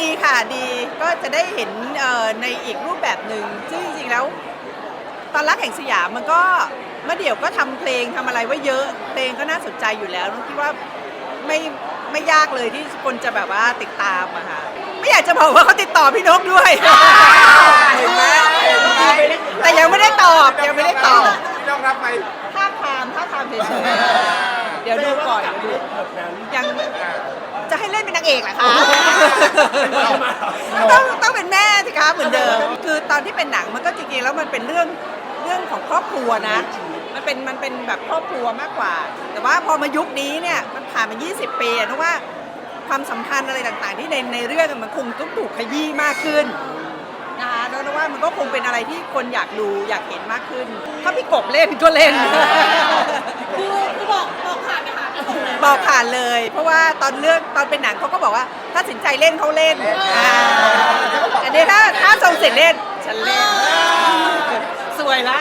ดีค่ะดีก็จะได้เห็นเอ่อในอีกรูปแบบหนึ่งซึ่งจริงๆแล้ว ตอนรักแห่งสยามมันก็เมื่อเดี๋ยวก็ทำเพลงทำอะไรไว้เยอะ เพลงก็น่าสนใจอยู่แล้วนุ้คิดว่าไม่ไม่ยากเลยที่คนจะแบบว่าติดตามอะค่ะไม่อยากจะบอกว่าเขาติดต่อพี่นกด้วยเห็นไหมเห็นไหมแต่ยังไม่ได้ตอบยังไม่ได้ตอบพี่น้องรับไหมท่าทางท่าทางเฉยๆเดี๋ยวดูก่อนเดี๋ยวดูยังจะให้เล่นเป็นนางเอกเหรอคะ ต้องต้องเป็นแม่สิคะเหมือนเดิม คือตอนที่เป็นหนังมันก็จริงๆแล้วมันเป็นเรื่องเรื่องของครอบครัวนะ มันเป็นมันเป็นแบบครอบครัวมากกว่า แต่ว่าพอมายุคนี้เนี่ยมันผ่านมา 20 ปีอะนึกว่าความสัมพันธ์อะไรต่างๆ ที่ในในเรื่องอะมันคงต้องถูกขยี้มากขึ้นนะคะแล้วนึกว่ามันก็คงเป็นอะไรที่คนอยากดูอยากเห็นมากขึ้น ถ้าพี่กบเล่นก็เล่น คือคือบอกบอกผ่านไหมคะพี่ก บเลยบอกผ่านเลย เพราะว่าตอนเลือกตอนเป็นหนังเขาก็บอกว่า ถ้าสินใจเล่นเขาเล่นอ่าอันนี้ถ้าถ้าทรงสิทธิ์เล่นฉันเล่น สวยละ